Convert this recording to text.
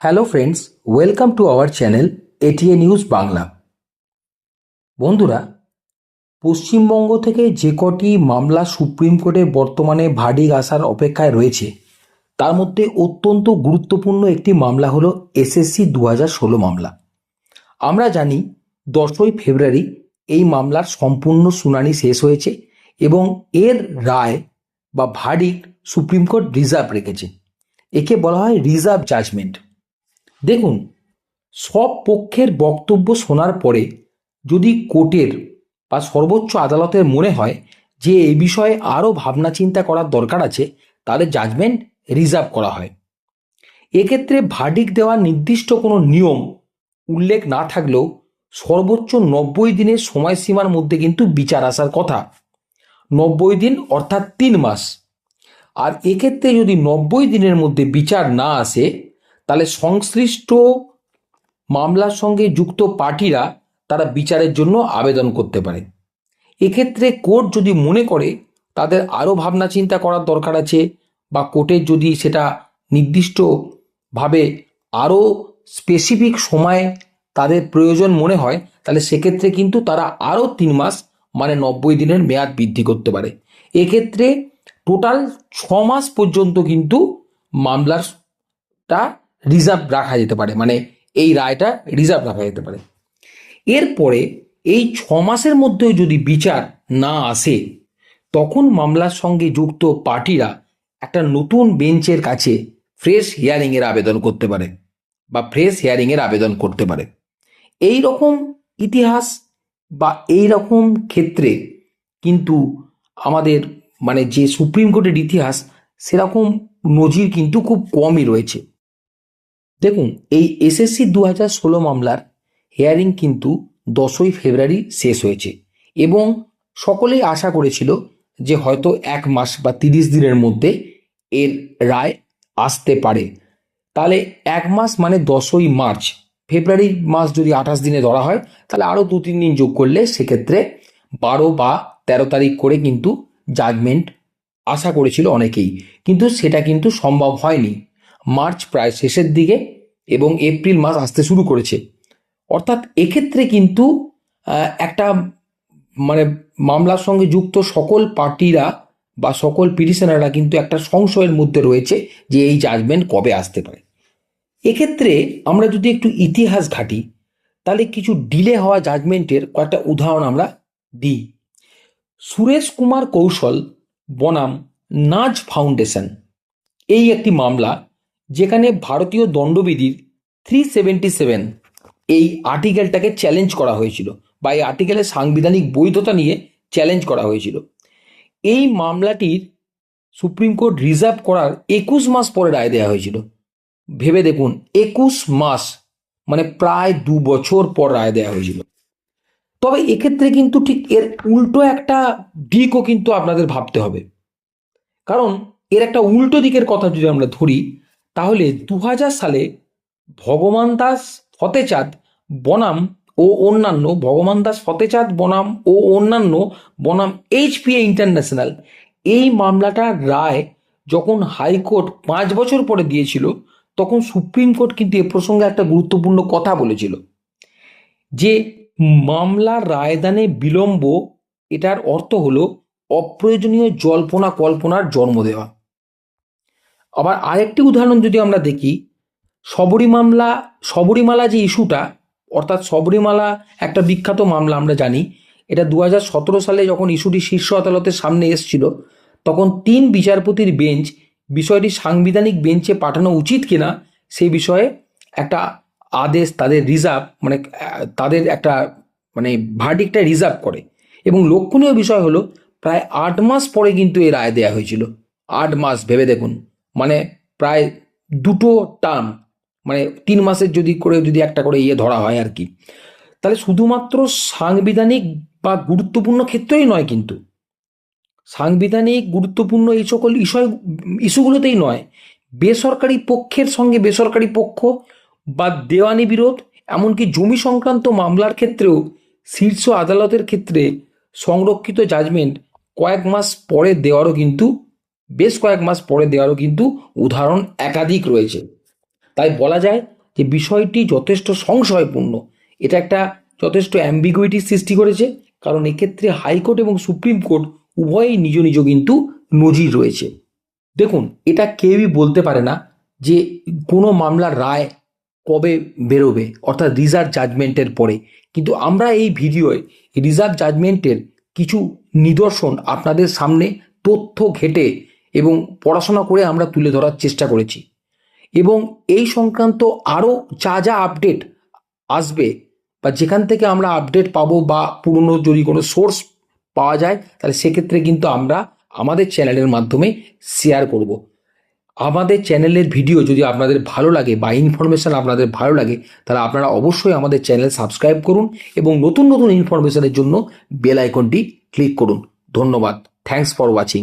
Hello friends welcome to our channel ATA news Bangla বন্ধুরা, পশ্চিমবঙ্গ থেকে যে কটি মামলা সুপ্রিম কোর্টে বর্তমানে ভার্ডিক আসার অপেক্ষায় রয়েছে, তার মধ্যে অত্যন্ত গুরুত্বপূর্ণ একটি মামলা হলো এসএসসি দু ষোলো মামলা। আমরা জানি, দশই ফেব্রুয়ারি এই মামলার সম্পূর্ণ শুনানি শেষ হয়েছে এবং এর রায় বা ভার্ডিক সুপ্রিম কোর্ট রিজার্ভ রেখেছে। একে বলা হয় রিজার্ভ জাজমেন্ট। দেখুন, সব পক্ষের বক্তব্য শোনার পরে যদি কোর্টের বা সর্বোচ্চ আদালতের মনে হয় যে এই বিষয়ে আরও ভাবনা চিন্তা করার দরকার আছে, তাহলে জাজমেন্ট রিজার্ভ করা হয়। এক্ষেত্রে ভার্ডিক দেওয়ার নির্দিষ্ট কোনো নিয়ম উল্লেখ না থাকলেও সর্বোচ্চ নব্বই দিনের সময়সীমার মধ্যে কিন্তু বিচার আসার কথা। নব্বই দিন অর্থাৎ তিন মাস। আর এক্ষেত্রে যদি নব্বই দিনের মধ্যে বিচার না আসে তাহলে সংশ্লিষ্ট মামলার সঙ্গে যুক্ত পার্টিরা তারা বিচারের জন্য আবেদন করতে পারে। এক্ষেত্রে কোর্ট যদি মনে করে তাদের আরও ভাবনা চিন্তা করার দরকার আছে বা কোর্টের যদি সেটা নির্দিষ্টভাবে আরও স্পেসিফিক সময়ে তাদের প্রয়োজন মনে হয়, তাহলে সেক্ষেত্রে কিন্তু তারা আরও তিন মাস মানে নব্বই দিনের মেয়াদ বৃদ্ধি করতে পারে। এক্ষেত্রে টোটাল ছ মাস পর্যন্ত কিন্তু মামলারটা রিজার্ভ রাখা যেতে পারে মানে এই রায়টা রিজার্ভ রাখা যেতে পারে। এরপরে এই ছ মাসের মধ্যেও যদি বিচার না আসে, তখন মামলার সঙ্গে যুক্ত পার্টিরা একটা নতুন বেঞ্চের কাছে ফ্রেশ হিয়ারিংয়ের আবেদন করতে পারে বা ফ্রেশ হিয়ারিংয়ের আবেদন করতে পারে। এই রকম ইতিহাস বা এই রকম ক্ষেত্রে কিন্তু আমাদের মানে যে সুপ্রিম কোর্টের ইতিহাস, সেরকম নজির কিন্তু খুব কমই রয়েছে। দেখুন, এই এসএসসি দু হাজার ষোলো মামলার হেয়ারিং কিন্তু দশই ফেব্রুয়ারি শেষ হয়েছে এবং সকলেই আশা করেছিল যে হয়তো এক মাস বা তিরিশ দিনের মধ্যে এর রায় আসতে পারে। তাহলে এক মাস মানে দশই মার্চ, ফেব্রুয়ারি মাস যদি আঠাশ দিনে ধরা হয়, তাহলে আরও দু তিন দিন যোগ করলে সেক্ষেত্রে বারো বা তেরো তারিখ করে কিন্তু জাজমেন্ট আশা করেছিল অনেকেই। কিন্তু সেটা কিন্তু সম্ভব হয়নি। মার্চ প্রায় শেষের দিকে এবং এপ্রিল মাস আসতে শুরু করেছে। অর্থাৎ এক্ষেত্রে কিন্তু একটা মানে মামলার সঙ্গে যুক্ত সকল পার্টিরা বা সকল পিটিশনাররা কিন্তু একটা সংশয়ের মধ্যে রয়েছে যে এই জাজমেন্ট কবে আসতে পারে। এক্ষেত্রে আমরা যদি একটু ইতিহাস ঘাঁটি, তাহলে কিছু ডিলে হওয়া জাজমেন্টের কয়েকটা উদাহরণ আমরা দিই। সুরেশ কুমার কৌশল, বনাম, নাজ ফাউন্ডেশন, এই একটি মামলা যেখানে ভারতীয় দণ্ডবিধির থ্রি সেভেন্টি সেভেন এই আর্টিকেলটাকে চ্যালেঞ্জ করা হয়েছিল বা এই আর্টিকেলের সাংবিধানিক বৈধতা নিয়ে চ্যালেঞ্জ করা হয়েছিল। এই মামলাটির সুপ্রিম কোর্ট রিজার্ভ করার একুশ মাস পরে রায় দেওয়া হয়েছিল। ভেবে দেখুন, একুশ মাস মানে প্রায় দু বছর পর রায় দেওয়া হয়েছিল। তবে এক্ষেত্রে কিন্তু ঠিক এর উল্টো একটা দিকও কিন্তু আপনাদের ভাবতে হবে। কারণ এর একটা উল্টো দিকের কথা যদি আমরা ধরি তাহলে দু হাজার সালে ভগবান দাস ফতেচাঁদ বনাম ও অন্যান্য, ভগবান দাস ফতেচাঁদ বনাম ও অন্যান্য, বনাম এইচপিএ ইন্টারন্যাশনাল এই মামলাটার রায় যখন হাইকোর্ট পাঁচ বছর পরে দিয়েছিল, তখন সুপ্রিম কোর্ট কিন্তু এ প্রসঙ্গে একটা গুরুত্বপূর্ণ কথা বলেছিল। যে মামলার রায়দানে বিলম্ব, এটার অর্থ হলো অপ্রয়োজনীয় জল্পনা কল্পনার জন্ম দেওয়া। আবার আরেকটি উদাহরণ যদি আমরা দেখি, শবরীমামলা, শবরীমালা যে ইস্যুটা, অর্থাৎ শবরীমালা একটা বিখ্যাত মামলা আমরা জানি, এটা দু হাজার সতেরো সালে যখন ইস্যুটি শীর্ষ আদালতের সামনে এসেছিল, তখন তিন বিচারপতির বেঞ্চ বিষয়টি সাংবিধানিক বেঞ্চে পাঠানো উচিত কিনা সেই বিষয়ে একটা আদেশ তাদের রিজার্ভ মানে তাদের একটা মানে ভার্ডিকটা রিজার্ভ করে। এবং লক্ষণীয় বিষয় হলো, প্রায় আট মাস পরে কিন্তু এই রায় দেওয়া হয়েছিল। আট মাস, ভেবে দেখুন। মানে প্রায় দুটো টার্ম মানে তিন মাসের যদি করে, যদি একটা করে ইয়ে ধরা হয় আর কি। তাহলে শুধুমাত্র সাংবিধানিক বা গুরুত্বপূর্ণ ক্ষেত্রেই নয় কিন্তু। সাংবিধানিক গুরুত্বপূর্ণ এই সকল বিষয় ইস্যুগুলোতেই নয়। বেসরকারি পক্ষের সঙ্গে বেসরকারি পক্ষ বা দেওয়ানি বিরোধ, এমনকি জমি সংক্রান্ত মামলার ক্ষেত্রেও শীর্ষ আদালতের ক্ষেত্রে সংরক্ষিত জাজমেন্ট কয়েক মাস পরে দেওয়ারও কিন্তু বেশ কয়েক মাস পরে দেওয়ারও কিন্তু উদাহরণ একাধিক রয়েছে। তাই বলা যায় যে বিষয়টি যথেষ্ট সংশয়পূর্ণ। এটা একটা যথেষ্ট অ্যাম্বিগুইটি সৃষ্টি করেছে, কারণ এক্ষেত্রে হাইকোর্ট এবং সুপ্রিম কোর্ট উভয়ই নিজ নিজ কিন্তু নজির রয়েছে। দেখুন, এটা কেউই বলতে পারে না যে কোনো মামলার রায় কবে বেরোবে, অর্থাৎ রিজার্ভ জাজমেন্টের পরে। কিন্তু আমরা এই ভিডিওয় রিজার্ভ জাজমেন্টের কিছু নিদর্শন আপনাদের সামনে তথ্য ঘেটে এবং পড়াশোনা করে আমরা তুলে ধরার চেষ্টা করেছি। এবং এই সংক্রান্ত আরও যা যা আপডেট আসবে বা যেখান থেকে আমরা আপডেট পাবো বা পুরনো যদি কোনো সোর্স পাওয়া যায়, তাহলে সেক্ষেত্রে কিন্তু আমরা আমাদের চ্যানেলের মাধ্যমে শেয়ার করব। আমাদের চ্যানেলের ভিডিও যদি আপনাদের ভালো লাগে বা ইনফরমেশান আপনাদের ভালো লাগে, তাহলে আপনারা অবশ্যই আমাদের চ্যানেল সাবস্ক্রাইব করুন এবং নতুন নতুন ইনফরমেশানের জন্য বেল আইকনটি ক্লিক করুন। ধন্যবাদ। Thanks for watching